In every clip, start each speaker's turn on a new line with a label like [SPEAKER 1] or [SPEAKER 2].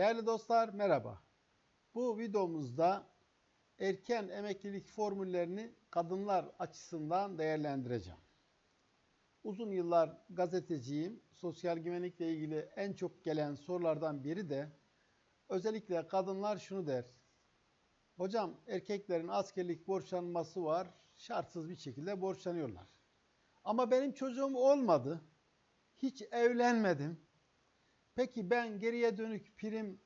[SPEAKER 1] Değerli dostlar merhaba. Bu videomuzda erken emeklilik formüllerini kadınlar açısından değerlendireceğim. Uzun yıllar gazeteciyim. Sosyal güvenlikle ilgili en çok gelen sorulardan biri de özellikle kadınlar şunu der. Hocam erkeklerin askerlik borçlanması var. Şartsız bir şekilde borçlanıyorlar. Ama benim çocuğum olmadı. Hiç evlenmedim. Peki ben geriye dönük prim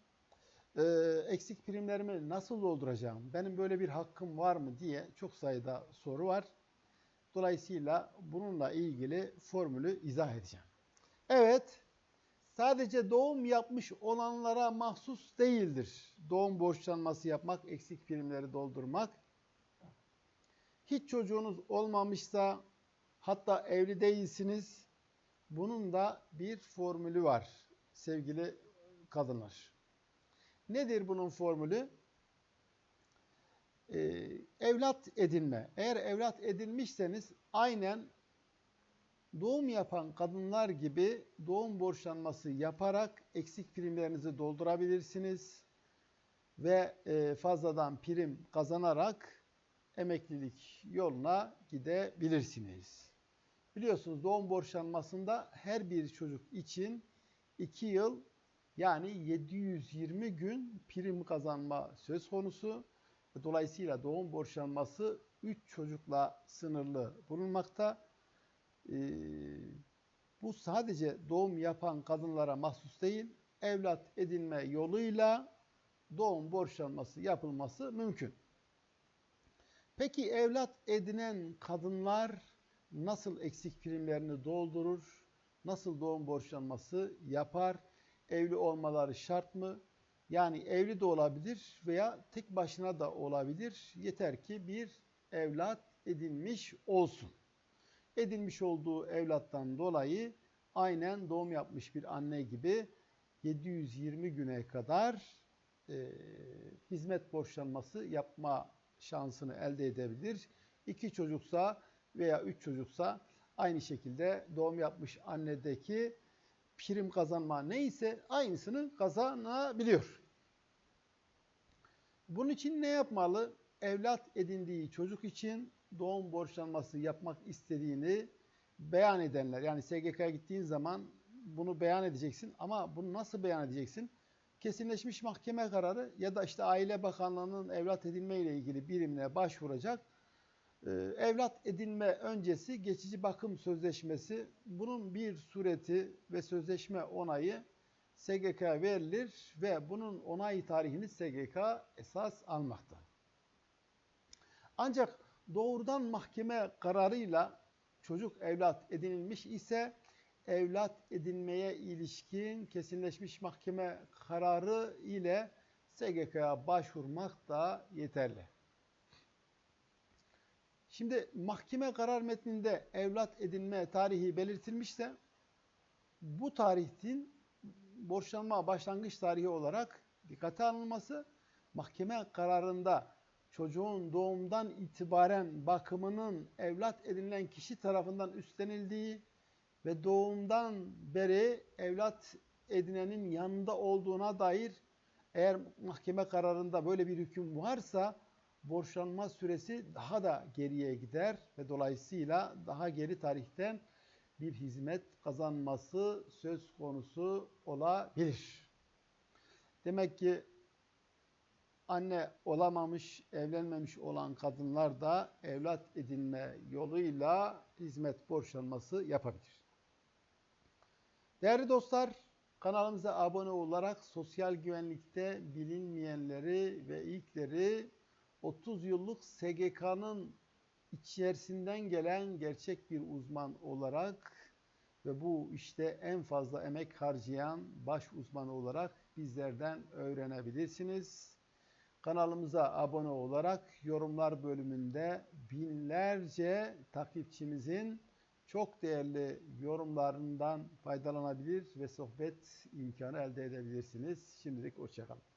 [SPEAKER 1] e, eksik primlerimi nasıl dolduracağım? Benim böyle bir hakkım var mı diye çok sayıda soru var. Dolayısıyla bununla ilgili formülü izah edeceğim. Evet, sadece doğum yapmış olanlara mahsus değildir. Doğum borçlanması yapmak, eksik primleri doldurmak. Hiç çocuğunuz olmamışsa, hatta evli değilsiniz, bunun da bir formülü var sevgili kadınlar. Nedir bunun formülü? Ee, evlat edinme. Eğer evlat edinmişseniz aynen doğum yapan kadınlar gibi doğum borçlanması yaparak eksik primlerinizi doldurabilirsiniz ve e, fazladan prim kazanarak emeklilik yoluna gidebilirsiniz. Biliyorsunuz doğum borçlanmasında her bir çocuk için 2 yıl yani 720 gün prim kazanma söz konusu. Dolayısıyla doğum borçlanması 3 çocukla sınırlı bulunmakta. Ee, bu sadece doğum yapan kadınlara mahsus değil, evlat edinme yoluyla doğum borçlanması yapılması mümkün. Peki evlat edinen kadınlar nasıl eksik primlerini doldurur? Nasıl doğum borçlanması yapar? Evli olmaları şart mı? Yani evli de olabilir veya tek başına da olabilir. Yeter ki bir evlat edinmiş olsun. Edinmiş olduğu evlattan dolayı aynen doğum yapmış bir anne gibi 720 güne kadar e, hizmet borçlanması yapma şansını elde edebilir. İki çocuksa veya üç çocuksa aynı şekilde doğum yapmış annedeki prim kazanma neyse aynısını kazanabiliyor. Bunun için ne yapmalı? Evlat edindiği çocuk için doğum borçlanması yapmak istediğini beyan edenler. Yani SGK'ya gittiğin zaman bunu beyan edeceksin ama bunu nasıl beyan edeceksin? Kesinleşmiş mahkeme kararı ya da işte Aile Bakanlığı'nın evlat edinme ile ilgili birimine başvuracak evlat edinme öncesi geçici bakım sözleşmesi bunun bir sureti ve sözleşme onayı SGK'ya verilir ve bunun onay tarihini SGK esas almakta. Ancak doğrudan mahkeme kararıyla çocuk evlat edinilmiş ise evlat edinmeye ilişkin kesinleşmiş mahkeme kararı ile SGK'ya başvurmak da yeterli. Şimdi mahkeme karar metninde evlat edinme tarihi belirtilmişse bu tarihin borçlanma başlangıç tarihi olarak dikkate alınması, mahkeme kararında çocuğun doğumdan itibaren bakımının evlat edinilen kişi tarafından üstlenildiği ve doğumdan beri evlat edinenin yanında olduğuna dair eğer mahkeme kararında böyle bir hüküm varsa borçlanma süresi daha da geriye gider ve dolayısıyla daha geri tarihten bir hizmet kazanması söz konusu olabilir. Demek ki anne olamamış, evlenmemiş olan kadınlar da evlat edinme yoluyla hizmet borçlanması yapabilir. Değerli dostlar, kanalımıza abone olarak sosyal güvenlikte bilinmeyenleri ve ilkleri 30 yıllık SGK'nın içerisinden gelen gerçek bir uzman olarak ve bu işte en fazla emek harcayan baş uzman olarak bizlerden öğrenebilirsiniz. Kanalımıza abone olarak yorumlar bölümünde binlerce takipçimizin çok değerli yorumlarından faydalanabilir ve sohbet imkanı elde edebilirsiniz. Şimdilik hoşçakalın.